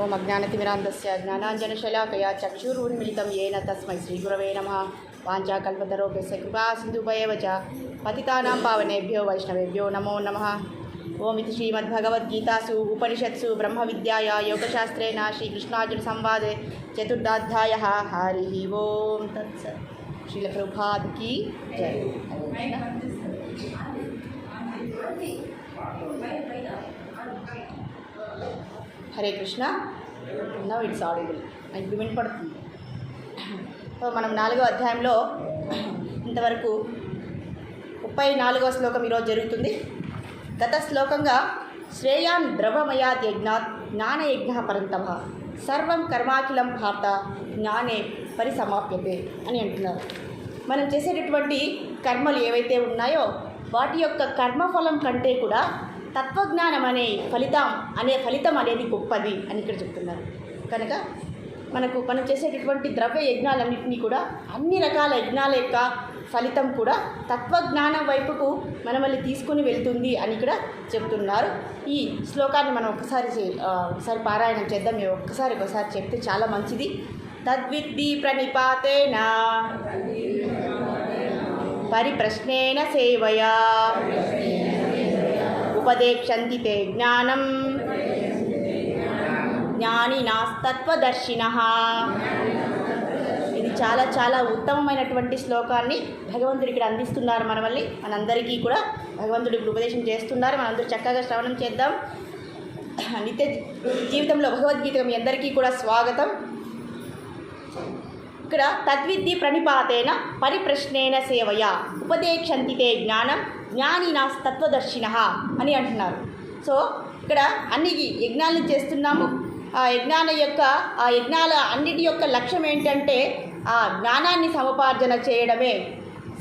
ओम ॐ अज्ञानतिमिरान्तस्य ज्ञानाञ्जनशलाकया चक्षुरुन्मिलितं येन तस्मै श्रीगुरव नम। वाञ्छाकल्पतरोग्यस्य कृपा सिन्धुपयेव च। पावनेभ्यो, वैष्णवेभ्यो नमो नम। ओम् इति श्रीमद्भगवद्गीतासु, उपनिषत्सु, ब्रह्मविद्याया, योगशास्त्रेण, श्रीकृष्णार्जुनसंवादे चतुर्थाध्यायः हरिः ओं तत्सत् श्रीलप्रभात् की जय। Hare Krishna. Now it's audible ఇప్పుడు వినపడుతుంది సో మనం నాలుగో అధ్యాయంలో ఇంతవరకు ముప్పై నాలుగవ శ్లోకం ఈరోజు జరుగుతుంది. గత శ్లోకంగా శ్రేయాన్ ద్రవమయాద్ యజ్ఞాత్ జ్ఞానయజ్ఞ పరంతమ. సర్వం కర్మాఖిలం భారత జ్ఞానే పరిసమాప్యతే అని అంటున్నారు. మనం చేసేటటువంటి కర్మలు ఏవైతే ఉన్నాయో వాటి యొక్క కర్మఫలం కంటే కూడా తత్వజ్ఞానం అనే ఫలితం అనే ఫలితం అనేది గొప్పది అని ఇక్కడ చెప్తున్నారు. కనుక మనకు మనం చేసేటటువంటి ద్రవ్య యజ్ఞాలన్నింటినీ కూడా అన్ని రకాల యజ్ఞాల యొక్క ఫలితం కూడా తత్వజ్ఞానం వైపుకు మనమల్ని తీసుకుని వెళ్తుంది అని ఇక్కడ చెప్తున్నారు. ఈ శ్లోకాన్ని మనం ఒకసారి ఒకసారి పారాయణం చేద్దాం. మేము ఒక్కసారి ఒకసారి చెప్తే చాలా మంచిది. తద్విద్ది ప్రణిపాతేన పరిప్రశ్నేన సేవయా. ఉపదేక్షంతి తే జ్ఞానం జ్ఞానినాస్తత్వదర్శిన ఇది చాలా చాలా ఉత్తమమైనటువంటి శ్లోకాన్ని భగవంతుడు ఇక్కడ అందిస్తున్నారు మన వల్లి మనందరికీ కూడా భగవంతుడు ఇప్పుడు ఉపదేశం చేస్తున్నారు. మనందరూ చక్కగా శ్రవణం చేద్దాం. నిత్య జీవితంలో భగవద్గీత మీ అందరికీ కూడా స్వాగతం. ఇక్కడ తద్విద్య ప్రణిపాతేన పరిప్రశ్నేన సేవయ. ఉపదేక్షంతితే జ్ఞానం. జ్ఞాని నా తత్వదర్శిన అని అంటున్నారు. సో ఇక్కడ అన్ని యజ్ఞాలను చేస్తున్నాము. ఆ యజ్ఞాల యొక్క ఆ యజ్ఞాల అన్నిటి యొక్క లక్ష్యం ఏంటంటే ఆ జ్ఞానాన్ని సముపార్జన చేయడమే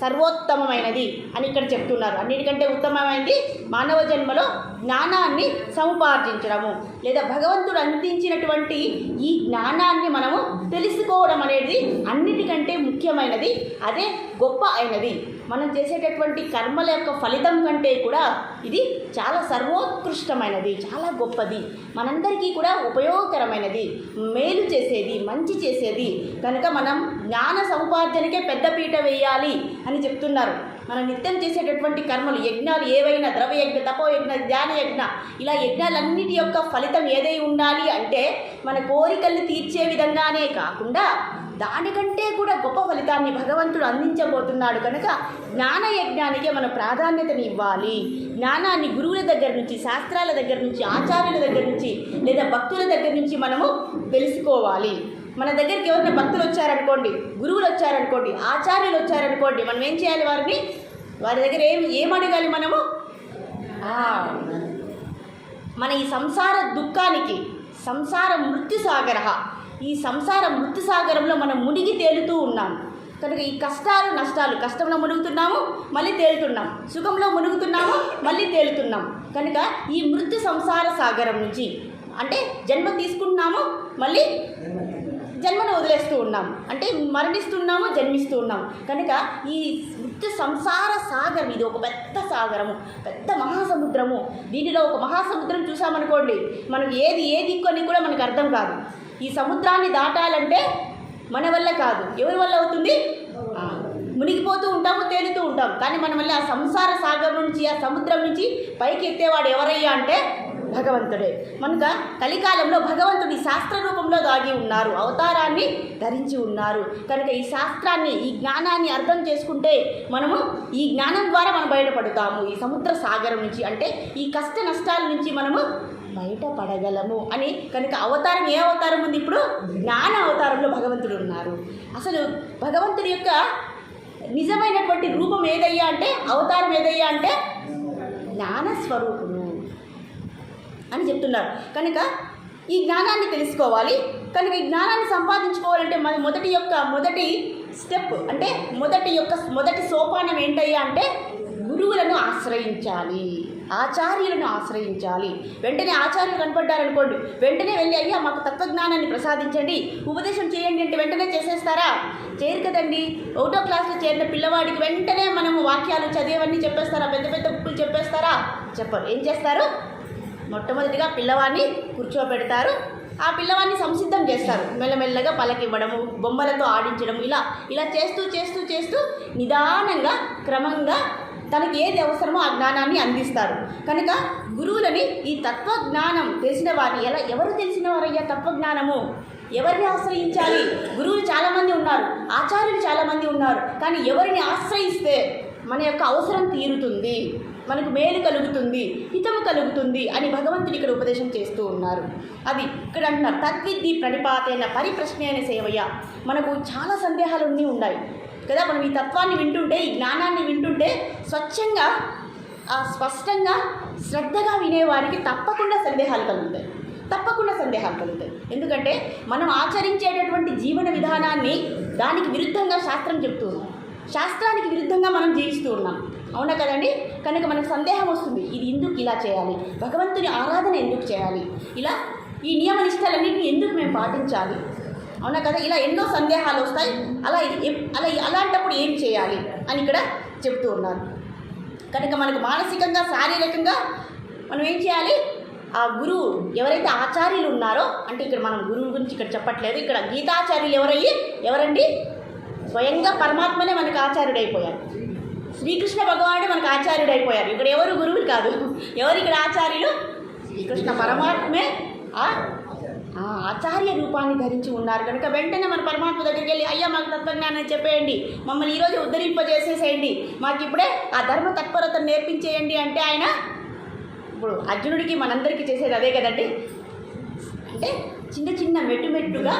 సర్వోత్తమమైనది అని ఇక్కడ చెప్తున్నారు. అన్నిటికంటే ఉత్తమమైనది మానవ జన్మలో జ్ఞానాన్ని సముపార్జించడము. లేదా భగవంతుడు అందించినటువంటి ఈ జ్ఞానాన్ని మనము తెలుసుకోవడం అనేది అన్నిటికంటే ముఖ్యమైనది అదే గొప్ప అయినది. మనం చేసేటటువంటి కర్మల యొక్క ఫలితం కంటే కూడా ఇది చాలా సర్వోత్కృష్టమైనది చాలా గొప్పది. మనందరికీ కూడా ఉపయోగకరమైనది. మేలు చేసేది మంచి చేసేది. కనుక మనం జ్ఞాన సముపార్జనకే పెద్దపీట వేయాలి అని చెప్తున్నారు. మనం నిత్యం చేసేటటువంటి కర్మలు యజ్ఞాలు ఏవైనా ద్రవయజ్ఞ తపోయజ్ఞ ధ్యాన యజ్ఞ ఇలా యజ్ఞాలన్నిటి యొక్క ఫలితం ఏదై ఉండాలి అంటే మన కోరికల్ని తీర్చే విధంగానే కాకుండా దానికంటే కూడా గొప్ప ఫలితాన్ని భగవంతుడు అందించబోతున్నాడు కనుక జ్ఞాన యజ్ఞానికే మనం ప్రాధాన్యతని ఇవ్వాలి. జ్ఞానాన్ని గురువుల దగ్గర నుంచి శాస్త్రాల దగ్గర నుంచి ఆచార్యుల దగ్గర నుంచి లేదా భక్తుల దగ్గర నుంచి మనము తెలుసుకోవాలి. మన దగ్గరికి ఎవరైనా భక్తులు వచ్చారనుకోండి గురువులు వచ్చారనుకోండి ఆచార్యులు వచ్చారనుకోండి మనం ఏం చేయాలి వారిని? వారి దగ్గర ఏం ఏం అడగాలి మనము? మన ఈ సంసార దుఃఖానికి సంసార మృత్యు సాగర ఈ సంసార మృత్యు సాగరంలో మనం మునిగి తేలుతూ ఉన్నాం. కనుక ఈ కష్టాలు నష్టాలు కష్టంలో మునుగుతున్నాము మళ్ళీ తేలుతున్నాం. సుఖంలో మునుగుతున్నాము మళ్ళీ తేలుతున్నాం. కనుక ఈ మృత్యు సంసార సాగరం నుంచి అంటే జన్మ తీసుకుంటున్నాము మళ్ళీ జన్మను వదిలేస్తూ ఉన్నాం. అంటే మరణిస్తున్నాము జన్మిస్తూ ఉన్నాం. కనుక ఈ మృత్యు సంసార సాగరం ఇది ఒక పెద్ద సాగరము పెద్ద మహాసముద్రము. దీనిలో ఒక మహాసముద్రం చూసామనుకోండి మనకు ఏది ఏ దిక్కు అని కూడా మనకు అర్థం కాదు. ఈ సముద్రాన్ని దాటాలంటే మన వల్ల కాదు. ఎవరి వల్ల అవుతుంది? మునిగిపోతూ ఉంటాము తేలుతూ ఉంటాం కానీ మనం మళ్ళీ ఆ సంసార సాగర్ నుంచి ఆ సముద్రం నుంచి పైకి ఎత్తేవాడు ఎవరయ్యా అంటే భగవంతుడే. మనక కలికాలంలో భగవంతుడి శాస్త్ర రూపంలో దాగి ఉన్నారు. అవతారాన్ని ధరించి ఉన్నారు. కనుక ఈ శాస్త్రాన్ని ఈ జ్ఞానాన్ని అర్థం చేసుకుంటే మనము ఈ జ్ఞానం ద్వారా మనం బయటపడతాము. ఈ సముద్ర సాగరం నుంచి అంటే ఈ కష్ట నష్టాల నుంచి మనము బయటపడగలము అని కనుక అవతారం ఏ అవతారం ఉంది ఇప్పుడు? జ్ఞాన అవతారంలో భగవంతుడు ఉన్నారు. అసలు భగవంతుడి యొక్క నిజమైనటువంటి రూపం ఏదయ్యా అంటే అవతారం ఏదయ్యా అంటే జ్ఞానస్వరూపం. అని చెప్తున్నారు కనుక ఈ జ్ఞానాన్ని తెలుసుకోవాలి. కనుక ఈ జ్ఞానాన్ని సంపాదించుకోవాలంటే మన మొదటి యొక్క మొదటి స్టెప్ అంటే మొదటి యొక్క మొదటి సోపానం ఏంటయ్యా అంటే గురువులను ఆశ్రయించాలి. ఆచార్యులను ఆశ్రయించాలి. వెంటనే ఆచార్యులు కనపడ్డారనుకోండి వెంటనే వెళ్ళి అయ్యా మాకు తత్వజ్ఞానాన్ని ప్రసాదించండి ఉపదేశం చేయండి అంటే వెంటనే చేసేస్తారా? చేయరు కదండి. ఒకటో క్లాస్లో చేరిన పిల్లవాడికి వెంటనే మనము వాక్యాలు చదివేవన్నీ చెప్పేస్తారా? పెద్ద పెద్ద బుక్కులు చెప్పేస్తారా? చెప్పరు. ఏం చేస్తారు? మొట్టమొదటిగా పిల్లవాడిని కూర్చోబెడతారు. ఆ పిల్లవాడిని సంసిద్ధం చేస్తారు. మెల్లమెల్లగా పలకివ్వడము బొమ్మలతో ఆడించడం ఇలా ఇలా చేస్తూ చేస్తూ చేస్తూ నిదానంగా క్రమంగా తనకి ఏది అవసరమో ఆ జ్ఞానాన్ని అందిస్తారు. కనుక గురువులని ఈ తత్వజ్ఞానం తెలిసిన వారిని ఎలా ఎవరు తెలిసిన వారయ్యా తత్వజ్ఞానము? ఎవరిని ఆశ్రయించాలి? గురువులు చాలామంది ఉన్నారు ఆచార్యులు చాలామంది ఉన్నారు. కానీ ఎవరిని ఆశ్రయిస్తే మన యొక్క అవసరం తీరుతుంది? మనకు మేలు కలుగుతుంది హితము కలుగుతుంది అని భగవంతుడు ఇక్కడ ఉపదేశం చేస్తూ ఉన్నారు. అది ఇక్కడ అంటున్నారు తద్విద్ది ప్రణిపాతైన పరిప్రశ్నైన సేవయ్య. మనకు చాలా సందేహాలు అన్నీ ఉన్నాయి. కదా మనం ఈ తత్వాన్ని వింటుంటే ఈ జ్ఞానాన్ని వింటుంటే స్వచ్ఛంగా ఆ స్పష్టంగా శ్రద్ధగా వినేవారికి తప్పకుండా సందేహాలు కలుగుతాయి. తప్పకుండా సందేహాలు కలుగుతాయి. ఎందుకంటే మనం ఆచరించేటటువంటి జీవన విధానాన్ని దానికి విరుద్ధంగా శాస్త్రం చెప్తూ ఉన్నాం శాస్త్రానికి విరుద్ధంగా మనం జీవిస్తూ ఉన్నాం. అవునా కదండి? కనుక మనకు సందేహం వస్తుంది. ఇది ఎందుకు ఇలా చేయాలి? భగవంతుని ఆరాధన ఎందుకు చేయాలి? ఇలా ఈ నియమ నిష్టలన్నింటినీ ఎందుకు మేము పాటించాలి? అవునా కదా? ఇలా ఎన్నో సందేహాలు వస్తాయి. అలా అలా అలాంటప్పుడు ఏం చేయాలి అని ఇక్కడ చెప్తూ ఉన్నారు. కనుక మనకు మానసికంగా శారీరకంగా మనం ఏం చేయాలి? ఆ గురువు ఎవరైతే ఆచార్యులు ఉన్నారో అంటే ఇక్కడ మనం గురువు గురించి ఇక్కడ చెప్పట్లేదు. ఇక్కడ గీతాచార్యులు ఎవరయ్యి? ఎవరండి? స్వయంగా పరమాత్మనే మనకు ఆచార్యుడైపోయారు. శ్రీకృష్ణ భగవానుడే మనకు ఆచార్యుడైపోయారు. ఇక్కడ ఎవరు గురువులు కాదు. ఎవరు ఇక్కడ ఆచార్యులు? శ్రీకృష్ణ పరమాత్మే ఆ ఆచార్య రూపాన్ని ధరించి ఉన్నారు. కనుక వెంటనే మన పరమాత్మ దగ్గరికి వెళ్ళి అయ్యా మాకు తత్వజ్ఞానం చెప్పేయండి. మమ్మల్ని ఈరోజు ఉద్ధరింపజేసేసేయండి మాకు ఇప్పుడే ఆ ధర్మ తత్పరతను నేర్పించేయండి. అంటే ఆయన ఇప్పుడు అర్జునుడికి మనందరికీ చేసేది అదే కదండి? అంటే చిన్న చిన్న మెట్టు మెట్టుగా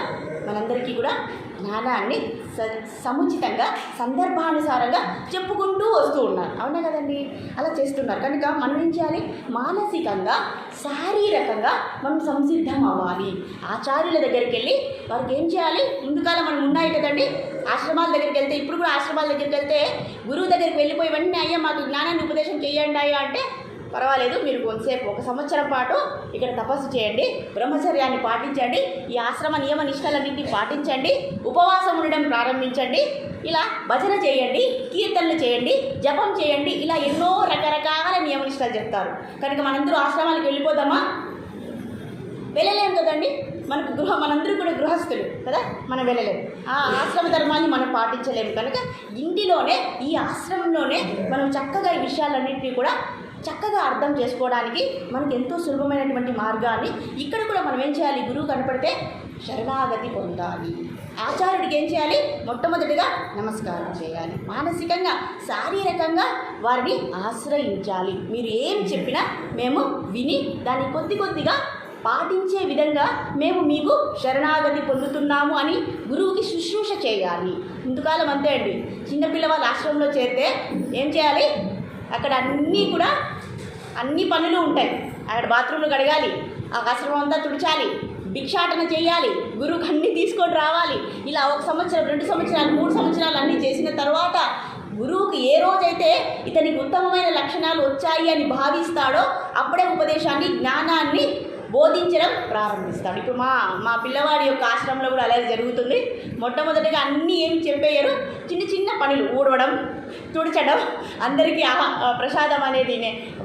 మనందరికీ కూడా జ్ఞానాన్ని స సముచితంగా సందర్భానుసారంగా చెప్పుకుంటూ వస్తూ ఉన్నారు. అవునా కదండి? అలా చేస్తున్నారు. కనుక మనం ఏం చేయాలి? మానసికంగా శారీరకంగా మనం సంసిద్ధం అవ్వాలి ఆచార్యుల దగ్గరికి వెళ్ళి వారికి ఏం చేయాలి? ముందుకాల మనం ఉన్నాయి కదండి. ఆశ్రమాల దగ్గరికి వెళ్తే ఇప్పుడు కూడా ఆశ్రమాల దగ్గరికి వెళ్తే గురువు దగ్గరికి వెళ్ళిపోయి వెంటనే అయ్యా మాకు జ్ఞానాన్ని ఉపదేశం చేయండి అయ్యా అంటే పర్వాలేదు మీరు కొంతసేపు ఒక సంవత్సరం పాటు ఇక్కడ తపస్సు చేయండి బ్రహ్మచర్యాన్ని పాటించండి ఈ ఆశ్రమ నియమ నిష్టలన్నింటినీ పాటించండి ఉపవాసం ఉండడం ప్రారంభించండి ఇలా భజన చేయండి కీర్తనలు చేయండి జపం చేయండి ఇలా ఎన్నో రకరకాల నియమ నిష్టలు చెప్తారు. కనుక మనందరూ ఆశ్రమాలకు వెళ్ళిపోదామా? వెళ్ళలేము కదండి? మనకు గృహ మనందరూ కూడా గృహస్థులు కదా? మనం వెళ్ళలేము ఆ ఆశ్రమ ధర్మాన్ని మనం పాటించలేము. కనుక ఇంటిలోనే ఈ ఆశ్రమంలోనే మనం చక్కగా ఈ విషయాలన్నింటినీ కూడా చక్కగా అర్థం చేసుకోవడానికి మనకు ఎంతో సులభమైనటువంటి మార్గాన్ని ఇక్కడ కూడా మనం ఏం చేయాలి? గురువు కనపడితే శరణాగతి పొందాలి. ఆచార్యుడికి ఏం చేయాలి? మొట్టమొదటిగా నమస్కారం చేయాలి. మానసికంగా శారీరకంగా వారిని ఆశ్రయించాలి. మీరు ఏం చెప్పినా మేము విని దాన్ని కొద్ది కొద్దిగా పాటించే విధంగా మేము మీకు శరణాగతి పొందుతున్నాము అని గురువుకి శుశ్రూష చేయాలి. ఇందుకాలం అంతే అండి. చిన్నపిల్లవాళ్ళ ఆశ్రమంలో చేరితే ఏం చేయాలి? అక్కడ అన్నీ కూడా అన్ని పనులు ఉంటాయి. అక్కడ బాత్రూమ్లు కడగాలి ఆ కసరం అంతా తుడిచాలి భిక్షాటన చేయాలి గురువుకి అన్నీ తీసుకొని రావాలి. ఇలా ఒక సంవత్సరం రెండు సంవత్సరాలు మూడు సంవత్సరాలు అన్నీ చేసిన తర్వాత గురువుకి ఏ రోజైతే ఇతనికి ఉత్తమమైన లక్షణాలు వచ్చాయి అని భావిస్తాడో అప్పుడే ఉపదేశాన్ని జ్ఞానాన్ని బోధించడం ప్రారంభిస్తాడు. ఇప్పుడు మా మా పిల్లవాడి యొక్క ఆశ్రమంలో కూడా అలాగే జరుగుతుంది. మొట్టమొదటిగా అన్నీ ఏం చెప్పేయరు? చిన్న చిన్న పనులు ఊడవడం తుడచడం అందరికీ ఆహా ప్రసాదం అనేది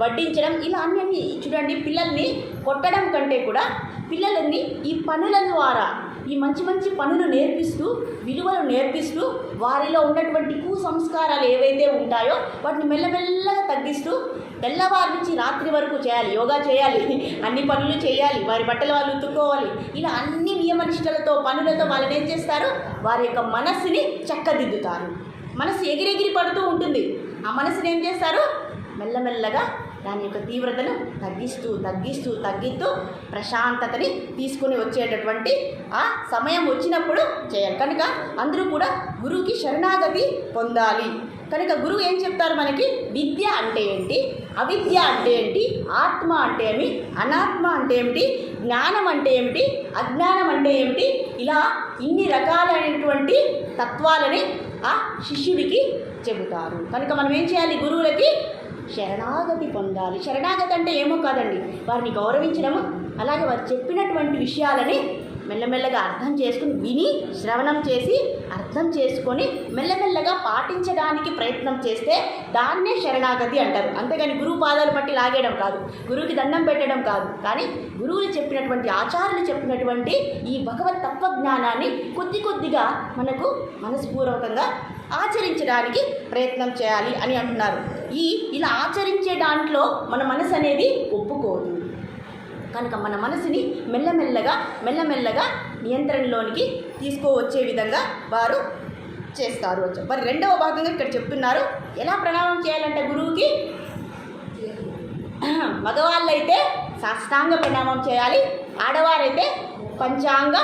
వడ్డించడం ఇలా అన్ని చూడండి. పిల్లల్ని కొట్టడం కంటే కూడా పిల్లలని ఈ పనుల ద్వారా ఈ మంచి మంచి పనులు నేర్పిస్తూ విలువలు నేర్పిస్తూ వారిలో ఉన్నటువంటి కుసంస్కారాలు ఏవైతే ఉంటాయో వాటిని మెల్లమెల్లగా తగ్గిస్తూ తెల్లవారి నుంచి రాత్రి వరకు చేయాలి యోగా చేయాలి అన్ని పనులు చేయాలి వారి బట్టలు వాళ్ళు ఉతుక్కోవాలి. ఇలా అన్ని నియమనిష్టలతో పనులతో వాళ్ళని ఏం చేస్తారు? వారి యొక్క మనస్సుని చక్కదిద్దుతారు. మనసు ఎగిరెగిరి పడుతూ ఉంటుంది. ఆ మనసుని ఏం చేస్తారు? మెల్లమెల్లగా దాని యొక్క తీవ్రతను తగ్గిస్తూ తగ్గిస్తూ తగ్గిస్తూ ప్రశాంతతని తీసుకొని వచ్చేటటువంటి ఆ సమయం వచ్చినప్పుడు చేయాలి. కనుక అందరూ కూడా గురువుకి శరణాగతి పొందాలి. కనుక గురువు ఏం చెప్తారు మనకి? విద్య అంటే ఏంటి? అవిద్య అంటే ఏంటి? ఆత్మ అంటే ఏమి? అనాత్మ అంటే ఏమిటి? జ్ఞానం అంటే ఏమిటి? అజ్ఞానం అంటే ఏమిటి? ఇలా ఇన్ని రకాలైనటువంటి తత్వాలని ఆ శిష్యుడికి చెబుతారు. కనుక మనం ఏం చేయాలి? గురువులకి శరణాగతి పొందాలి. శరణాగతి అంటే ఏమో కాదండి. వారిని గౌరవించడము అలాగే వారు చెప్పినటువంటి విషయాలని మెల్లమెల్లగా అర్థం చేసుకుని విని శ్రవణం చేసి అర్థం చేసుకొని మెల్లమెల్లగా పాటించడానికి ప్రయత్నం చేస్తే దాన్నే శరణాగతి అంటారు. అంతేగాని గురువు పాదాలు పట్టి లాగేయడం కాదు. గురువుకి దండం పెట్టడం కాదు. కానీ గురువులు చెప్పినటువంటి ఆచార్యులు చెప్పినటువంటి ఈ భగవత్ తత్వజ్ఞానాన్ని కొద్ది కొద్దిగా మనకు మనస్పూర్వకంగా ఆచరించడానికి ప్రయత్నం చేయాలి అని అంటున్నారు. ఈ ఇలా ఆచరించే దాంట్లో మన మనసు అనేది ఒప్పుకోదు. కనుక మన మనసుని మెల్లమెల్లగా మెల్లమెల్లగా నియంత్రణలోనికి తీసుకువచ్చే విధంగా వారు చేస్తారు. మరి రెండవ భాగంగా ఇక్కడ చెప్తున్నారు ఎలా ప్రణామం చేయాలంటే గురువుకి? మగవాళ్ళైతే సాష్టాంగ ప్రణామం చేయాలి ఆడవారైతే పంచాంగ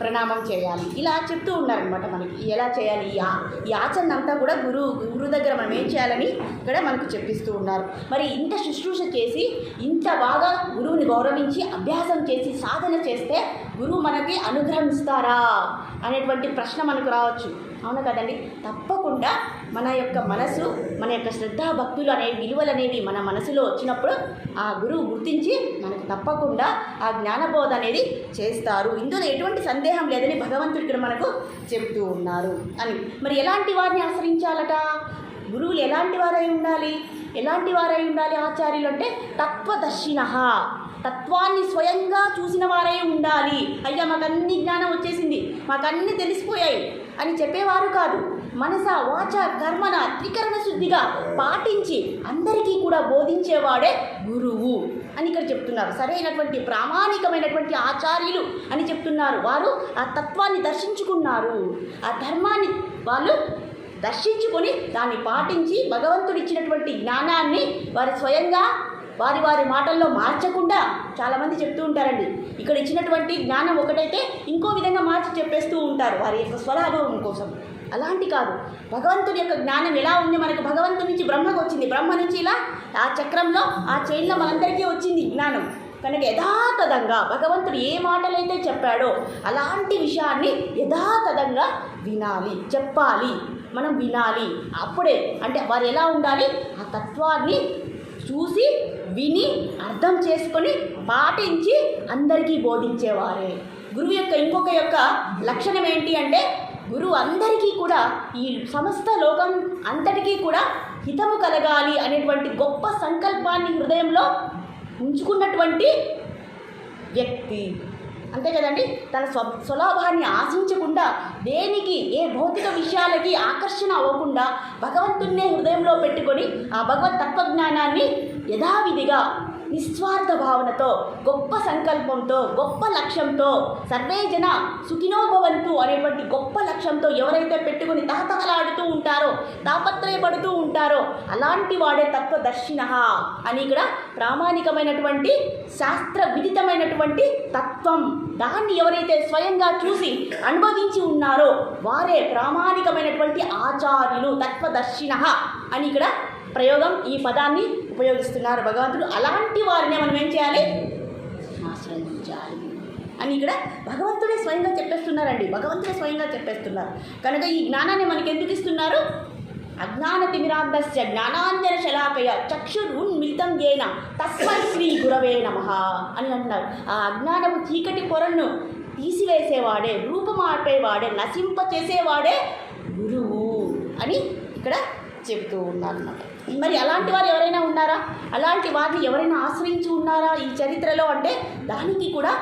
ప్రణామం చేయాలి. ఇలా చెప్తూ ఉన్నారనమాట మనకి. ఎలా చేయాలి? ఈ ఆ- ఈ ఆచరణ అంతా కూడా గురువు గురువు దగ్గర మనం ఏం చేయాలని ఇక్కడ మనకు చెప్పిస్తూ ఉన్నారు. మరి ఇంత శుశ్రూష చేసి ఇంత బాగా గురువుని గౌరవించి అభ్యాసం చేసి సాధన చేస్తే గురువు మనకి అనుగ్రహం ఇస్తారా అనేటువంటి ప్రశ్న మనకు రావచ్చు. అవును కదండి? తప్పకుండా మన యొక్క మనసు మన యొక్క శ్రద్ధా భక్తులు అనే విలువలు అనేవి మన మనసులో వచ్చినప్పుడు ఆ గురువు గుర్తించి మనకు తప్పకుండా ఆ జ్ఞానబోధ అనేది చేస్తారు. ఇందులో ఎటువంటి సందేహం లేదని భగవంతుడు ఇక్కడ మనకు చెబుతూ ఉన్నారు అని. మరి ఎలాంటి వారిని ఆశ్రయించాలట? గురువులు ఎలాంటి వారై ఉండాలి? ఎలాంటి వారై ఉండాలి ఆచార్యులు అంటే తత్వదర్శిన తత్వాన్ని స్వయంగా చూసిన వారై ఉండాలి. అయ్యా మాకు అన్ని జ్ఞానం వచ్చేసింది. మాకు అన్ని తెలిసిపోయాయి అని చెప్పేవారు కాదు. మనస వాచ కర్మన త్రికరణ శుద్ధిగా పాటించి అందరికీ కూడా బోధించేవాడే గురువు అని ఇక్కడ చెప్తున్నారు. సరైనటువంటి ప్రామాణికమైనటువంటి ఆచార్యులు అని చెప్తున్నారు వారు. ఆ తత్వాన్ని దర్శించుకున్నారు. ఆ ధర్మాన్ని వాళ్ళు దర్శించుకొని దాన్ని పాటించి భగవంతుడు ఇచ్చినటువంటి జ్ఞానాన్ని వారు స్వయంగా వారి వారి మాటల్లో మార్చకుండా చాలామంది చెప్తూ ఉంటారండి. ఇక్కడ ఇచ్చినటువంటి జ్ఞానం ఒకటైతే ఇంకో విధంగా మార్చి చెప్పేస్తూ ఉంటారు. వారి యొక్క స్వరాభవం కోసం. అలాంటి కాదు. భగవంతుడి యొక్క జ్ఞానం ఎలా ఉంది? మనకు భగవంతుడి నుంచి బ్రహ్మకు వచ్చింది. బ్రహ్మ నుంచి ఇలా ఆ చక్రంలో ఆ చైన్లో మనందరికీ వచ్చింది జ్ఞానం. కనుక యథాతథంగా భగవంతుడు ఏ మాటలైతే చెప్పాడో అలాంటి విషయాన్ని యథాతథంగా వినాలి చెప్పాలి. మనం వినాలి. అప్పుడే అంటే వారు ఎలా ఉండాలి? ఆ తత్వాన్ని చూసి విని అర్థం చేసుకొని పాటించి అందరికీ బోధించేవారే. గురువు యొక్క ఇంకొక యొక్క లక్షణం ఏంటి అంటే గురువు అందరికీ కూడా ఈ సమస్త లోకం అంతటికీ కూడా హితము కలగాలి అనేటువంటి గొప్ప సంకల్పాన్ని హృదయంలో ఉంచుకున్నటువంటి వ్యక్తి. అంతే కదండి తన స్వ స్వలాభాన్ని ఆశించకుండా దేనికి ఏ భౌతిక విషయాలకి ఆకర్షణ అవ్వకుండా భగవంతున్నే హృదయంలో పెట్టుకొని ఆ భగవత్ తత్వజ్ఞానాన్ని యథావిధిగా నిస్వార్థ భావనతో గొప్ప సంకల్పంతో గొప్ప లక్ష్యంతో సర్వే జన సుఖినోభవంతు అనేటువంటి గొప్ప లక్ష్యంతో ఎవరైతే పెట్టుకుని తహతహలాడుతూ ఉంటారో తాపత్రయపడుతూ ఉంటారో అలాంటి వాడే తత్వదర్శిన అని ఇక్కడ ప్రామాణికమైనటువంటి శాస్త్ర విదితమైనటువంటి తత్వం. దాన్ని ఎవరైతే స్వయంగా చూసి అనుభవించి ఉన్నారో వారే ప్రామాణికమైనటువంటి ఆచార్యులు తత్వదర్శిన అని ఇక్కడ ప్రయోగం ఈ పదాన్ని ఉపయోగిస్తున్నారు. భగవంతుడు అలాంటి వారిని మనం ఏం చేయాలి? ఆశ్రయించాలి. అని ఇక్కడ భగవంతుడే స్వయంగా చెప్పేస్తున్నారండి. భగవంతుడే స్వయంగా చెప్పేస్తున్నారు. కనుక ఈ జ్ఞానాన్ని మనకి ఎందుకు ఇస్తున్నారు? అజ్ఞాన తిమిరాంధస్య జ్ఞానాంజన శలాకయ చక్షురున్మిలితం గేన తస్మై శ్రీ గురవే నమ అని అంటున్నారు. ఆ అజ్ఞానపు చీకటి పొరను తీసివేసేవాడే రూపమాపేవాడే నశింప చేసేవాడే గురువు అని ఇక్కడ చెబుతూ ఉన్నారన్నమాట. మరి అలాంటి వారు ఎవరైనా ఉన్నారా? అలాంటి వారిని ఎవరైనా ఆశ్రయించి ఉన్నారా ఈ చరిత్రలో? అంటే దానికి కూడా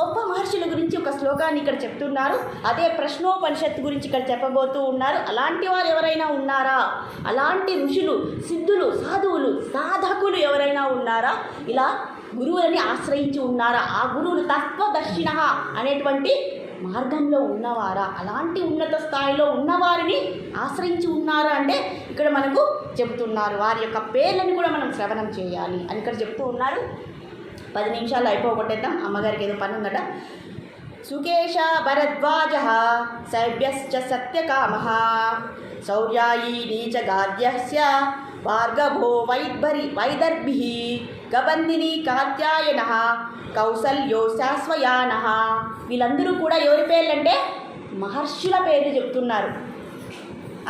గొప్ప మహర్షుల గురించి ఒక శ్లోకాన్ని ఇక్కడ చెప్తున్నారు. అదే ప్రశ్నోపనిషత్తు గురించి ఇక్కడ చెప్పబోతూ ఉన్నారు. అలాంటి వారు ఎవరైనా ఉన్నారా? అలాంటి ఋషులు సిద్ధులు సాధువులు సాధకులు ఎవరైనా ఉన్నారా? ఇలా గురువులని ఆశ్రయించి ఉన్నారా? ఆ గురువులు తత్వదర్శిన అనేటువంటి మార్గంలో ఉన్నవారా? అలాంటి ఉన్నత స్థాయిలో ఉన్నవారిని ఆశ్రయించి ఉన్నారా అంటే ఇక్కడ మనకు చెబుతున్నారు. వారి యొక్క పేర్లను కూడా మనం శ్రవణం చేయాలి అని ఇక్కడ చెప్తూ ఉన్నారు. పది నిమిషాలు అయిపోగొట్టేద్దాం. అమ్మగారికి ఏదో పని ఉందట. సుకేశ భరద్వాజ సభ్యశ్చ సత్యకామ శౌర్యాయీ నీచ గాద్యస్య భార్గవో వైద్భరి వైదర్భి గబంధిని కాత్యాయన కౌసల్యో శాశ్వయాన. వీళ్ళందరూ కూడా ఎవరి పేర్లంటే మహర్షుల పేర్లు చెప్తున్నారు.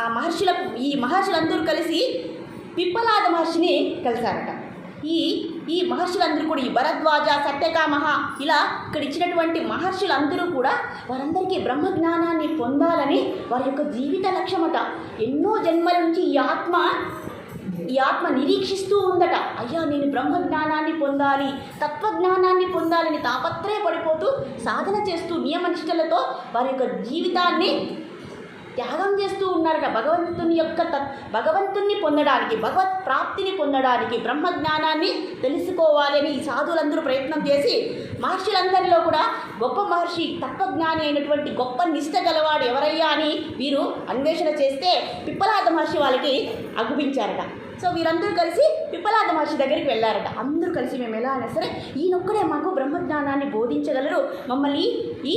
ఆ మహర్షుల ఈ మహర్షులందరూ కలిసి పిప్పలాద మహర్షిని కలిశారట. ఈ ఈ మహర్షులందరూ కూడా ఈ భరద్వాజ సత్యకామహ ఇలా ఇక్కడ ఇచ్చినటువంటి మహర్షులందరూ కూడా వారందరికీ బ్రహ్మ జ్ఞానాన్ని పొందాలని వారి యొక్క జీవిత లక్ష్యమట. ఎన్నో జన్మల నుంచి ఈ ఆత్మ ఈ ఆత్మ నిరీక్షిస్తూ ఉందట. అయ్యా నేను బ్రహ్మ జ్ఞానాన్ని పొందాలి తత్వజ్ఞానాన్ని పొందాలని తాపత్రయపడిపోతూ సాధన చేస్తూ నియమనిష్టలతో వారి యొక్క జీవితాన్ని త్యాగం చేస్తూ ఉన్నారట. భగవంతుని యొక్క తత్ భగవంతుణ్ణి పొందడానికి భగవత్ ప్రాప్తిని పొందడానికి బ్రహ్మ జ్ఞానాన్ని తెలుసుకోవాలని ఈ సాధువులందరూ ప్రయత్నం చేసి మహర్షులందరిలో కూడా గొప్ప మహర్షి తత్వజ్ఞాని అయినటువంటి గొప్ప నిష్ట గలవాడు ఎవరయ్యా అని వీరు అన్వేషణ చేస్తే పిప్పలాద మహర్షి వాళ్ళకి అగుపించారట. సో వీరందరూ కలిసి పిప్పలాద మహర్షి దగ్గరికి వెళ్ళారట. అందరూ కలిసి మేము ఎలా అయినా సరే ఈయనొక్కడే మాకు బ్రహ్మజ్ఞానాన్ని బోధించగలరు. మమ్మల్ని ఈ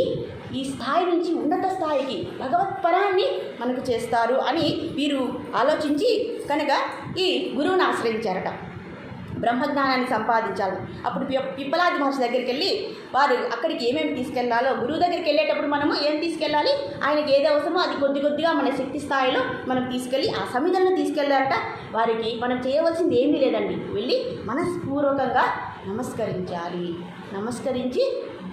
ఈ స్థాయి నుంచి ఉన్నత స్థాయికి భగవత్పరాన్ని మనకు చేస్తారు అని వీరు ఆలోచించి కనుక ఈ గురువుని ఆశ్రయించారట. బ్రహ్మజ్ఞానాన్ని సంపాదించాలి. అప్పుడు పిప్పలాది మహర్షి దగ్గరికి వెళ్ళి వారు అక్కడికి ఏమేమి తీసుకెళ్ళాలో గురువు దగ్గరికి వెళ్ళేటప్పుడు మనము ఏం తీసుకెళ్ళాలి? ఆయనకి ఏది అవసరమో అది కొద్ది కొద్దిగా మన శక్తి స్థాయిలో మనం తీసుకెళ్ళి ఆ సమిధలను తీసుకెళ్ళారట. వారికి మనం చేయవలసింది ఏమీ లేదండి. వెళ్ళి మనస్పూర్వకంగా నమస్కరించాలి. నమస్కరించి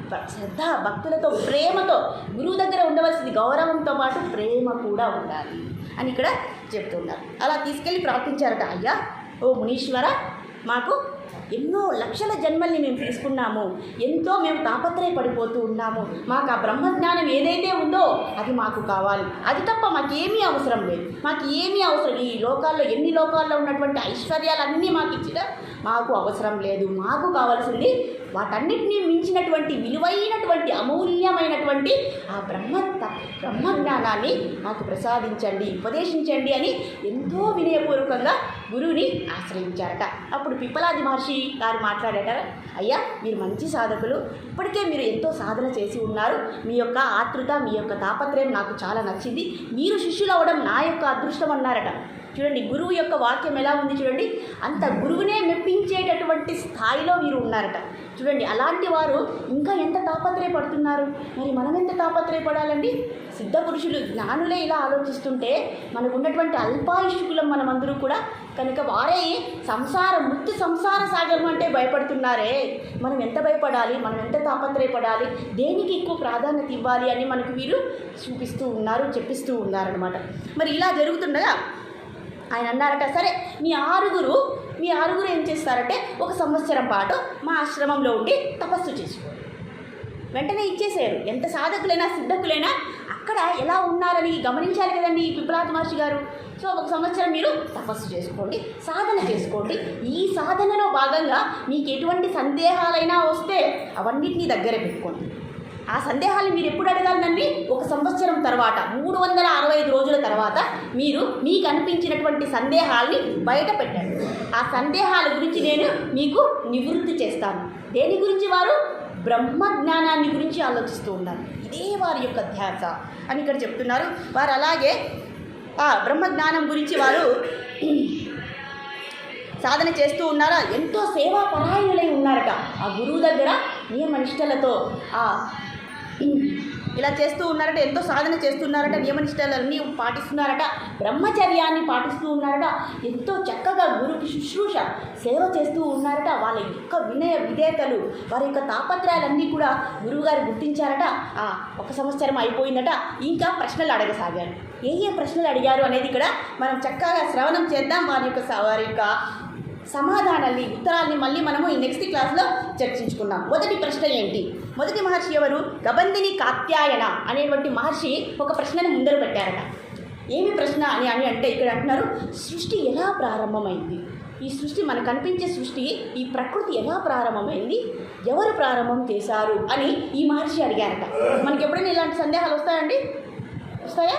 శ్రద్ధ భక్తులతో ప్రేమతో గురువు దగ్గర ఉండవలసింది గౌరవంతో పాటు ప్రేమ కూడా ఉండాలి అని ఇక్కడ చెప్తున్నారు. అలా తీసుకెళ్ళి ప్రార్థించారట. అయ్యా ఓ మునీశ్వర మాకు ఎన్నో లక్షల జన్మల్ని మేము తీసుకున్నాము. ఎంతో మేము తాపత్రయపడిపోతూ ఉన్నాము. మాకు ఆ బ్రహ్మజ్ఞానం ఏదైతే ఉందో అది మాకు కావాలి. అది తప్ప మాకేమీ అవసరం లేదు. మాకు ఏమీ అవసరం ఈ లోకాల్లో ఎన్ని లోకాల్లో ఉన్నటువంటి ఐశ్వర్యాలన్నీ మాకు ఇచ్చిన మాకు అవసరం లేదు. మాకు కావాల్సింది వాటన్నిటినీ మించినటువంటి విలువైనటువంటి అమూల్యమైనటువంటి ఆ బ్రహ్మ త- బ్రహ్మజ్ఞానాన్ని మాకు ప్రసాదించండి ఉపదేశించండి అని ఎంతో వినయపూర్వకంగా గురువుని ఆశ్రయించారట. అప్పుడు పిప్పలాది మహర్షి గారు మాట్లాడట అయ్యా మీరు మంచి సాధకులు. ఇప్పటికే మీరు ఎంతో సాధన చేసి ఉన్నారు. మీ యొక్క ఆతృత మీ యొక్క తాపత్రయం నాకు చాలా నచ్చింది. మీరు శిష్యులు అవ్వడం నా యొక్క అదృష్టం అన్నారట చూడండి గురువు యొక్క వాక్యం ఎలా ఉంది చూడండి. అంత గురువునే మెప్పించేటటువంటి స్థాయిలో వీరు ఉన్నారట. చూడండి అలాంటి వారు ఇంకా ఎంత తాపత్రయపడుతున్నారు? మరి మనం ఎంత తాపత్రయపడాలండి? సిద్ధ పురుషులు జ్ఞానులే ఇలా ఆలోచిస్తుంటే మనకు ఉన్నటువంటి అల్పాయుషుకులం మనమందరూ కూడా కనుక వారే సంసార మృత్యు సంసార సాగరం అంటే భయపడుతున్నారే. మనం ఎంత భయపడాలి? మనం ఎంత తాపత్రయపడాలి? దేనికి ఎక్కువ ప్రాధాన్యత ఇవ్వాలి అని మనకు వీరు చూపిస్తూ ఉన్నారు చెప్పిస్తూ ఉన్నారనమాట మరి ఇలా జరుగుతుండగా ఆయన అన్నారట సరే మీ ఆరుగురు మీ ఆరుగురు ఏం చేస్తారంటే ఒక సంవత్సరం పాటు మా ఆశ్రమంలో ఉండి తపస్సు చేసుకోండి వెంటనే ఇచ్చేసారు ఎంత సాధకులైనా సిద్ధకులైనా అక్కడ ఎలా ఉన్నారని గమనించాలి కదండి ఈ పిప్పలాద మహర్షి గారు. సో ఒక సంవత్సరం మీరు తపస్సు చేసుకోండి సాధన చేసుకోండి. ఈ సాధనలో భాగంగా మీకు ఎటువంటి సందేహాలైనా వస్తే అవన్నిటినీ దగ్గర పెట్టుకోండి. ఆ సందేహాలు మీరు ఎప్పుడు అడగాలండి ఒక సంవత్సరం తర్వాత మూడు వందల అరవై ఐదు రోజుల తర్వాత మీరు మీకు అనిపించినటువంటి సందేహాల్ని బయట పెట్టండి. ఆ సందేహాల గురించి నేను మీకు నివృత్తి చేస్తాను. దేని గురించి వారు? బ్రహ్మ జ్ఞానాన్ని గురించి ఆలోచిస్తూ ఉన్నారు. ఇదే వారి యొక్క ధ్యాస అని ఇక్కడ చెప్తున్నారు. వారు అలాగే ఆ బ్రహ్మ జ్ఞానం గురించి వారు సాధన చేస్తూ ఉన్నారా? ఎంతో సేవాపరాయణులై ఉన్నారట. ఆ గురువు దగ్గర నియమనిష్టలతో ఆ ఇలా చేస్తూ ఉన్నారట ఎంతో సాధన చేస్తున్నారట నియమనిష్టాలన్నీ పాటిస్తున్నారట బ్రహ్మచర్యాన్ని పాటిస్తూ ఉన్నారట ఎంతో చక్కగా గురుకి శుశ్రూష సేవ చేస్తూ ఉన్నారట వాళ్ళ యొక్క వినయ విధేయతలు వారి యొక్క తాపత్రయాలన్నీ కూడా గురువుగారు గుర్తించారట. ఆ ఒక సంవత్సరం అయిపోయిందట. ఇంకా ప్రశ్నలు అడగసాగారు. ఏ ఏ ప్రశ్నలు అడిగారు అనేది ఇక్కడ మనం చక్కగా శ్రవణం చేద్దాం. వారి యొక్క స- వారి యొక్క సమాధానాల్ని ఉత్తరాల్ని మళ్ళీ మనము ఈ నెక్స్ట్ క్లాస్లో చర్చించుకుందాం. మొదటి ప్రశ్న ఏంటి? మొదటి మహర్షి ఎవరు? గబంధిని కాత్యాయన అనేటువంటి మహర్షి ఒక ప్రశ్నని ముందరు పెట్టారట. ఏమి ప్రశ్న అని అని అంటే ఇక్కడ అంటున్నారు సృష్టి ఎలా ప్రారంభమైంది? ఈ సృష్టి మనకు కనిపించే సృష్టి ఈ ప్రకృతి ఎలా ప్రారంభమైంది? ఎవరు ప్రారంభం చేశారు? అని ఈ మహర్షి అడిగారట. మనకి ఎప్పుడైనా ఇలాంటి సందేహాలు వస్తాయండి? వస్తాయా?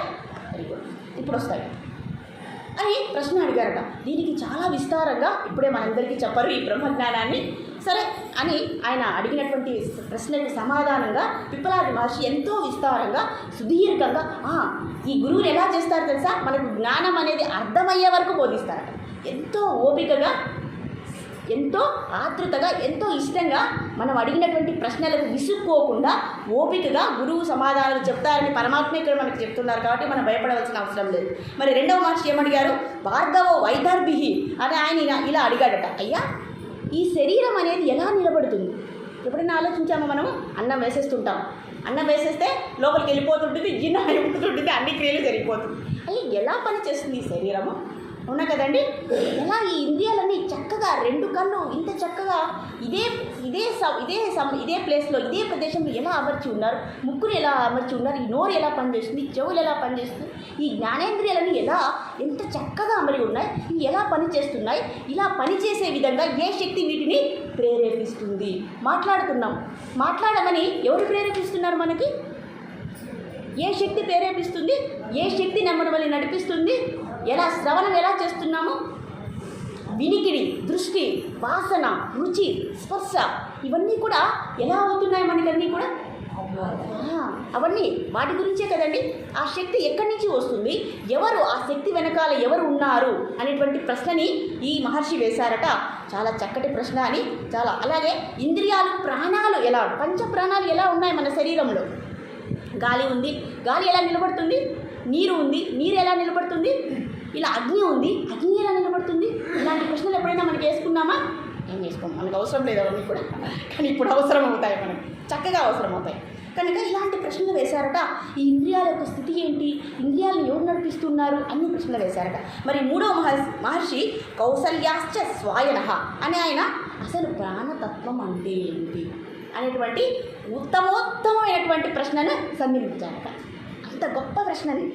ఇప్పుడు వస్తాయి. అని ప్రశ్న అడిగారట. దీనికి చాలా విస్తారంగా ఇప్పుడే మనందరికీ చెప్పరు ఈ బ్రహ్మజ్ఞానాన్ని. సరే అని ఆయన అడిగినటువంటి ప్రశ్నకి సమాధానంగా పిప్పలాది మహర్షి ఎంతో విస్తారంగా సుదీర్ఘంగా "ఆ, ఈ గురువులు ఎలా చేస్తారు తెలుసా? మనకు జ్ఞానం అనేది అర్థమయ్యే వరకు బోధిస్తారట. ఎంతో ఓపికగా ఎంతో ఆతృతగా ఎంతో ఇష్టంగా మనం అడిగినటువంటి ప్రశ్నలకు విసుక్కోకుండా ఓపికగా గురువు సమాధానాలు చెప్తారని పరమాత్మ ఇక్కడ మనకి చెప్తున్నారు కాబట్టి మనం భయపడవలసిన అవసరం లేదు. మరి రెండవ మహర్షి ఏమడిగారు భార్గవ వైదర్భిహి అని ఆయన ఇలా- అడిగాడట. అయ్యా ఈ శరీరం అనేది ఎలా నిలబడుతుంది? ఎప్పుడైనా ఆలోచించామో మనం అన్నం వేసేస్తుంటాం. అన్నం వేసేస్తే లోపలికి వెళ్ళిపోతుంటుంది జిన్న అయిపోతుంటుంది అన్ని క్రియలు జరిగిపోతుంది. అయ్యి ఎలా పని చేస్తుంది ఈ శరీరము? అవునా కదండి? ఎలా ఈ ఇంద్రియాలన్నీ చక్కగా రెండు కళ్ళు ఇంత చక్కగా ఇదే ఇదే స ఇదే సమ ఇదే ప్లేస్లో ఇదే ప్రదేశంలో ఎలా అమర్చి ఉన్నారు? ముక్కును ఎలా అమర్చి ఉన్నారు? ఈ నోరు ఎలా పనిచేస్తుంది? చెవులు ఎలా పనిచేస్తుంది? ఈ జ్ఞానేంద్రియాలన్నీ ఎలా ఎంత చక్కగా అమరి ఉన్నాయి? ఇవి ఎలా పనిచేస్తున్నాయి? ఇలా పనిచేసే విధంగా ఏ శక్తి వీటిని ప్రేరేపిస్తుంది? మాట్లాడుతున్నాం. మాట్లాడమని ఎవరు ప్రేరేపిస్తున్నారు మనకి? ఏ శక్తి ప్రేరేపిస్తుంది? ఏ శక్తి నెమ్మడమని నడిపిస్తుంది? ఎలా శ్రవణం ఎలా చేస్తున్నాము? వినికిడి దృష్టి వాసన రుచి స్పర్శ ఇవన్నీ కూడా ఎలా అవుతున్నాయి మనకన్నీ కూడా అవన్నీ వాటి గురించే కదండి. ఆ శక్తి ఎక్కడి నుంచి వస్తుంది? ఎవరు ఆ శక్తి వెనకాల ఎవరు ఉన్నారు? అనేటువంటి ప్రశ్నని ఈ మహర్షి వేశారట. చాలా చక్కటి ప్రశ్న అని చాలా అలాగే ఇంద్రియాలు ప్రాణాలు ఎలా పంచ ప్రాణాలు ఎలా ఉన్నాయి మన శరీరంలో? గాలి ఉంది. గాలి ఎలా నిలబడుతుంది? నీరు ఉంది. నీరు ఎలా నిలబడుతుంది? ఇలా అగ్ని ఉంది. అగ్ని ఎలా నిలబడుతుంది? ఇలాంటి ప్రశ్నలు ఎప్పుడైనా మనకి వేసుకున్నామా? ఏం వేసుకోం మనకు అవసరం లేదు అవన్నీ కూడా. కానీ ఇప్పుడు అవసరం అవుతాయి మనకి. చక్కగా అవసరం అవుతాయి. కనుక ఇలాంటి ప్రశ్నలు వేశారట. ఈ ఇంద్రియాల యొక్క స్థితి ఏంటి? ఇంద్రియాలను ఎవరు నడిపిస్తున్నారు? అన్ని ప్రశ్నలు వేశారట. మరి మూడో మహర్షి మహర్షి కౌసల్యాశ్చ స్వాయన అని ఆయన అసలు ప్రాణతత్వం అంటే ఏంటి? అనేటువంటి ఉత్తమోత్తమైనటువంటి ప్రశ్నను సంధించారట. అంత గొప్ప ప్రశ్నని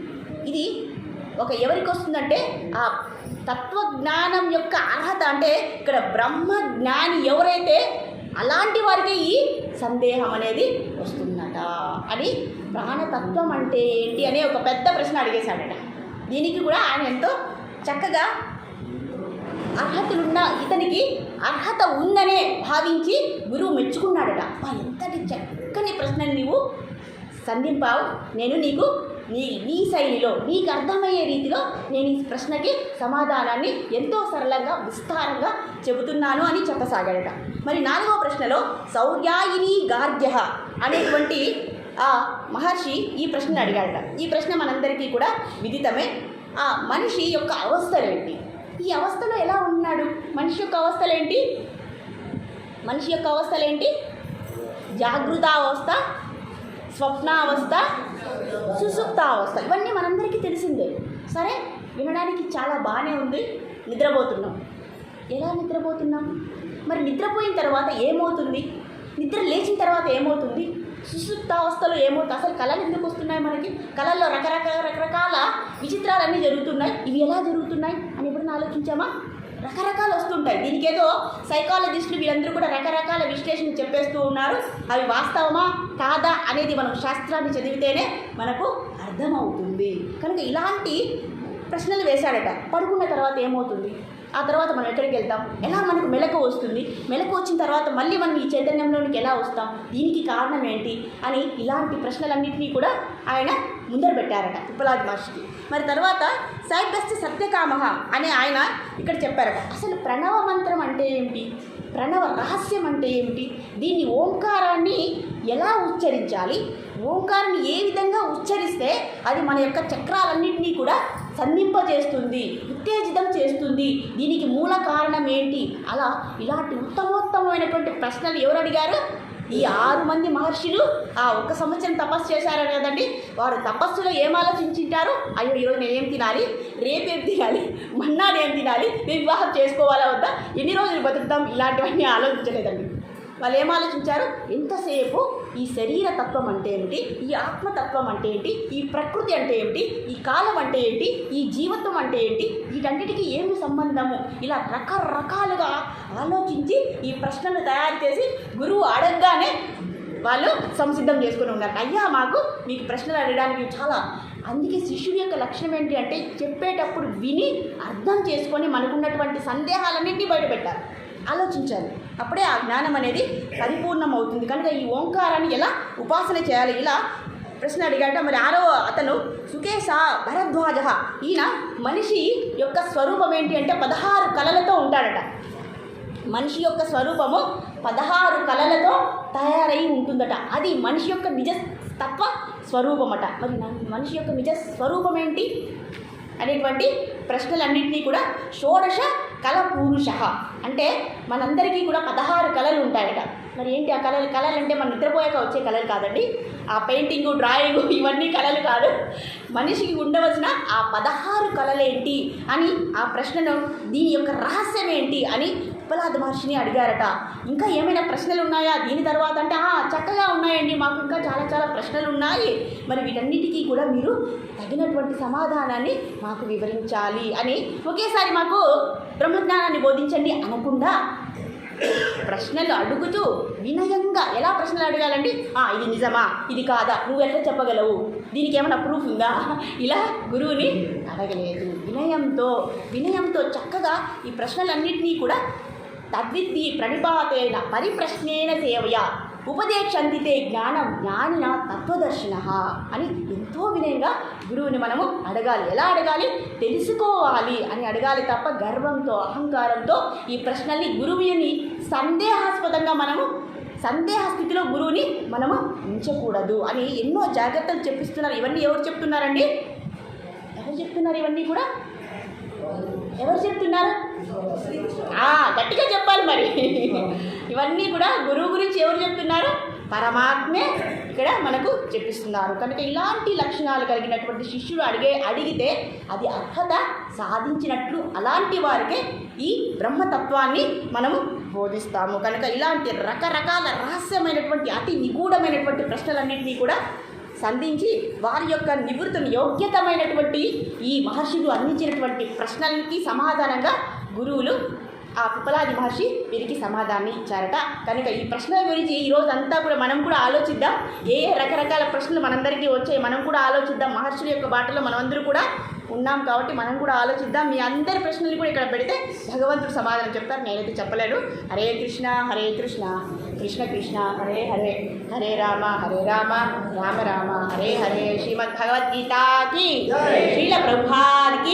ఇది ఒక ఎవరికి వస్తుందంటే ఆ తత్వజ్ఞానం యొక్క అర్హత అంటే ఇక్కడ బ్రహ్మ జ్ఞాని ఎవరైతే అలాంటి వారికి ఈ సందేహం అనేది వస్తుందట. అని ప్రాణతత్వం అంటే ఏంటి అనే ఒక పెద్ద ప్రశ్న అడిగేశాడట. దీనికి కూడా ఆయన ఎంతో చక్కగా అర్హతలున్న ఇతనికి అర్హత ఉందనే భావించి గురువు మెచ్చుకున్నాడట. అబ్బా ఎంతటి చక్కని ప్రశ్నని నీవు సంధింపావు. నేను నీకు నీ నీ శైలిలో నీకు అర్థమయ్యే రీతిలో నేను ఈ ప్రశ్నకి సమాధానాన్ని ఎంతో సరళంగా విస్తారంగా చెబుతున్నాను అని చెప్పసాగాడట. మరి నాలుగవ ప్రశ్నలో సౌర్యాయిని గార్గ్య అనేటువంటి ఆ మహర్షి ఈ ప్రశ్న అడిగాడట. ఈ ప్రశ్న మనందరికీ కూడా విదితమే. ఆ మనిషి యొక్క అవస్థలేంటి? ఈ అవస్థలో ఎలా ఉన్నాడు? మనిషి యొక్క అవస్థలేంటి? మనిషి యొక్క అవస్థలేంటి? జాగృతావస్థ స్వప్నావస్థ సుసుప్తావస్థ. ఇవన్నీ మనందరికీ తెలిసిందే. సరే వినడానికి చాలా బాగానే ఉంది. నిద్రపోతున్నాం. ఎలా నిద్రపోతున్నాం? మరి నిద్రపోయిన తర్వాత ఏమవుతుంది? నిద్ర లేచిన తర్వాత ఏమవుతుంది? సుసుప్తావస్థలో ఏమవుతుంది? అసలు కళలు ఎందుకు వస్తున్నాయి మనకి? కళల్లో రకరకాల రకరకాల విచిత్రాలన్నీ జరుగుతున్నాయి. ఇవి ఎలా జరుగుతున్నాయి? అని ఎప్పుడైనా ఆలోచించామా? రకరకాలు వస్తుంటాయి. దీనికి ఏదో సైకాలజిస్టులు వీళ్ళందరూ కూడా రకరకాల విశ్లేషణ చెప్పేస్తూ ఉన్నారు. అవి వాస్తవమా? కాదా? అనేది మనం శాస్త్రాన్ని చదివితేనే మనకు అర్థమవుతుంది. కనుక ఇలాంటి ప్రశ్నలు వేశాడట. పడుకున్న తర్వాత ఏమవుతుంది? ఆ తర్వాత మనం ఎక్కడికి వెళ్తాం? ఎలా మనకు మెలకు వస్తుంది? మెలకు వచ్చిన తర్వాత మళ్ళీ మనం ఈ చైతన్యంలోనికి ఎలా వస్తాం? దీనికి కారణం ఏంటి? అని ఇలాంటి ప్రశ్నలన్నింటినీ కూడా ఆయన ముందర పెట్టారట పిప్పలాది మహర్షికి. మరి తర్వాత సైబెస్ట్ సత్యకామ అనే ఆయన ఇక్కడ చెప్పారట. అసలు ప్రణవ మంత్రం అంటే ఏమిటి? ప్రణవ రహస్యం అంటే ఏమిటి? దీన్ని ఓంకారాన్ని ఎలా ఉచ్చరించాలి? ఓంకారాన్ని ఏ విధంగా ఉచ్చరిస్తే అది మన యొక్క చక్రాలన్నింటినీ కూడా సంధింపజేస్తుంది ఉత్తేజితం చేస్తుంది. దీనికి మూల కారణం ఏంటి? అలా ఇలాంటి ఉత్తమోత్తమైనటువంటి ప్రశ్నలు ఎవరు అడిగారు? ఈ ఆరు మంది మహర్షులు ఆ ఒక్క సంవత్సరం తపస్సు చేశారు కదండి. వారు తపస్సులో ఏం ఆలోచించింటారు? అయ్యో ఈరోజు నేను ఏం తినాలి? రేపేం తినాలి? మన్నాడు ఏం తినాలి? మేము వివాహం చేసుకోవాలా వద్దా? ఎన్ని రోజులు బతుకుతాం? ఇలాంటివన్నీ ఆలోచించలేదండి. వాళ్ళు ఏం ఆలోచించారు? ఎంతసేపు ఈ శరీర తత్వం అంటే ఏమిటి? ఈ ఆత్మతత్వం అంటే ఏంటి? ఈ ప్రకృతి అంటే ఏమిటి ఈ కాలం అంటే ఏంటి? ఈ జీవత్వం అంటే ఏంటి? వీటన్నిటికీ ఏమి సంబంధము? ఇలా రకరకాలుగా ఆలోచించి ఈ ప్రశ్నలు తయారు చేసి గురువు అడగగానే వాళ్ళు సంసిద్ధం చేసుకుని ఉన్నారు. అయ్యా మాకు మీకు ప్రశ్నలు అడగడానికి చాలా అందుకే శిష్యుడి యొక్క లక్షణం ఏంటి అంటే చెప్పేటప్పుడు విని అర్థం చేసుకొని మనకున్నటువంటి సందేహాలన్నింటినీ బయటపెట్టాలి ఆలోచించాలి అప్పుడే ఆ జ్ఞానం అనేది పరిపూర్ణమవుతుంది. కనుక ఈ ఓంకారాన్ని ఎలా ఉపాసన చేయాలి? ఇలా ప్రశ్న అడిగాట. మరి ఆరో అతను సుకేశ భరద్వాజ. ఈయన మనిషి యొక్క స్వరూపం ఏంటి అంటే పదహారు కళలతో ఉంటాడట. మనిషి యొక్క స్వరూపము పదహారు కళలతో తయారై ఉంటుందట. అది మనిషి యొక్క నిజ తత్వ స్వరూపమట. మరి మనిషి యొక్క నిజ స్వరూపం ఏంటి అనేటువంటి ప్రశ్నలన్నింటినీ కూడా షోడశ కళ పూరుష అంటే మనందరికీ కూడా పదహారు కళలు ఉంటాయట. మరి ఏంటి ఆ కళలు? కళలు అంటే మనం నిద్రపోయాక వచ్చే కళలు కాదండి. ఆ పెయింటింగు డ్రాయింగు ఇవన్నీ కళలు కాదు. మనిషికి ఉండవలసిన ఆ పదహారు కళలేంటి అని ఆ ప్రశ్నను దీని యొక్క రహస్యం ఏంటి అని ఉప్పలాద మహర్షిని అడిగారట. ఇంకా ఏమైనా ప్రశ్నలు ఉన్నాయా దీని తర్వాత అంటే "ఆ, చక్కగా ఉన్నాయండి. మాకు ఇంకా చాలా చాలా ప్రశ్నలు ఉన్నాయి మరి వీటన్నిటికీ కూడా మీరు తగినటువంటి సమాధానాన్ని మాకు వివరించాలి అని ఒకేసారి మాకు బ్రహ్మజ్ఞానాన్ని బోధించండి అనకుండా ప్రశ్నలు అడుగుతూ వినయంగా ఎలా ప్రశ్నలు అడగాలండి? "ఆ, ఇది నిజమా? ఇది కాదా? నువ్వు ఎట్లా చెప్పగలవు? దీనికి ఏమైనా ప్రూఫ్ ఉందా? ఇలా గురువుని అడగలేదు. వినయంతో వినయంతో చక్కగా ఈ ప్రశ్నలన్నింటినీ కూడా తద్విద్ది ప్రణిపాతేన పరిప్రశ్నేన సేవయ. ఉపదేశందితే జ్ఞానం జ్ఞానిన తత్వదర్శిన అని ఎంతో వినయంగా గురువుని మనము అడగాలి. ఎలా అడగాలి? తెలుసుకోవాలి అని అడగాలి తప్ప గర్వంతో అహంకారంతో ఈ ప్రశ్నల్ని గురువుని సందేహాస్పదంగా మనము సందేహ స్థితిలో గురువుని మనము ఉంచకూడదు అని ఎన్నో జాగ్రత్తలు చెప్పిస్తున్నారు. ఇవన్నీ ఎవరు చెప్తున్నారండి? ఎవరు చెప్తున్నారు ఇవన్నీ కూడా? ఎవరు చెప్తున్నారు? గట్టిగా చెప్పాలి మరి. ఇవన్నీ కూడా గురువు గురించి ఎవరు చెప్తున్నారు? పరమాత్మే ఇక్కడ మనకు చెప్పిస్తున్నారు. కనుక ఇలాంటి లక్షణాలు కలిగినటువంటి శిష్యుడు అడిగే అడిగితే అది అర్హత సాధించినట్లు అలాంటి వారికే ఈ బ్రహ్మతత్వాన్ని మనము బోధిస్తాము. కనుక ఇలాంటి రకరకాల రహస్యమైనటువంటి అతి నిగూఢమైనటువంటి ప్రశ్నలన్నింటినీ కూడా సంధించి వారి యొక్క నివృత్తిని యోగ్యతమైనటువంటి ఈ మహర్షులు అందించినటువంటి ప్రశ్నలకి సమాధానంగా గురువులు ఆ పిప్పలాది మహర్షి వీరికి సమాధానాన్ని ఇచ్చారట. కనుక ఈ ప్రశ్నల గురించి ఈ రోజు అంతా కూడా మనం కూడా ఆలోచిద్దాం. ఏ రకరకాల ప్రశ్నలు మనందరికీ వచ్చాయి మనం కూడా ఆలోచిద్దాం. మహర్షుల యొక్క బాటలో మనమందరూ కూడా ఉన్నాం కాబట్టి మనం కూడా ఆలోచిద్దాం. మీ అందరి ప్రశ్నలు కూడా ఇక్కడ పెడితే భగవంతుడు సమాధానం చెప్తారు. నేనైతే చెప్పలేను. హరే కృష్ణ హరే కృష్ణ కృష్ణ కృష్ణ హరే హరే హరే రామ హరే రామ రామ రామ హరే హరే శ్రీమద్ భగవద్గీతాకి శ్రీల ప్రభుపాదికి.